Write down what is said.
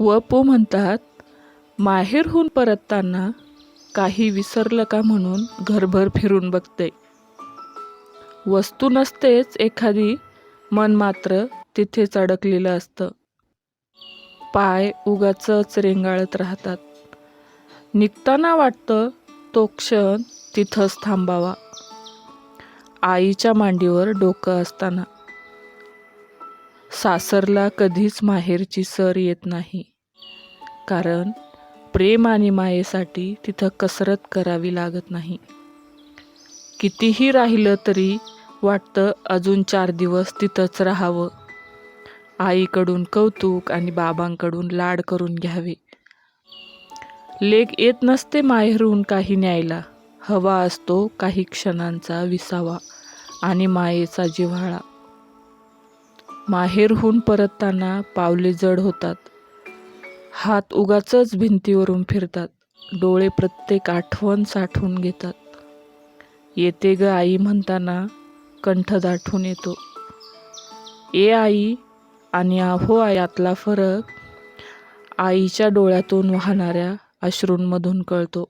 व पो म्हणतात माहेरहून परतताना काही विसरलं का म्हणून घरभर फिरून बघते. वस्तू नसतेच एखादी मन मात्र तिथेच अडकलेलं असतं. पाय उगाचच रेंगाळत राहतात. निघताना वाटतं तो क्षण तिथंच थांबावा. आईच्या मांडीवर डोकं असताना. सासरला कधीच माहेरची सर येत नाही. कारण प्रेम आणि मायेसाठी तिथं कसरत करावी लागत नाही. कितीही राहिलं तरी वाटतं अजून चार दिवस तिथंच राहावं. आईकडून कौतुक आणि बाबांकडून लाड करून घ्यावे. लेख येत नसते माहेरून काही न्यायला. हवा असतो काही क्षणांचा विसावा आणि मायेचा जिव्हाळा. माहेरहून परतताना पावले जड होतात. हात उगाचच भिंतीवरून फिरतात. डोळे प्रत्येक आठवण साठवून घेतात. येते ग आई म्हणताना कंठ दाठून येतो. ए आई आणि आहो यातला फरक आईच्या डोळ्यातून वाहणाऱ्या अश्रूंमधून कळतो.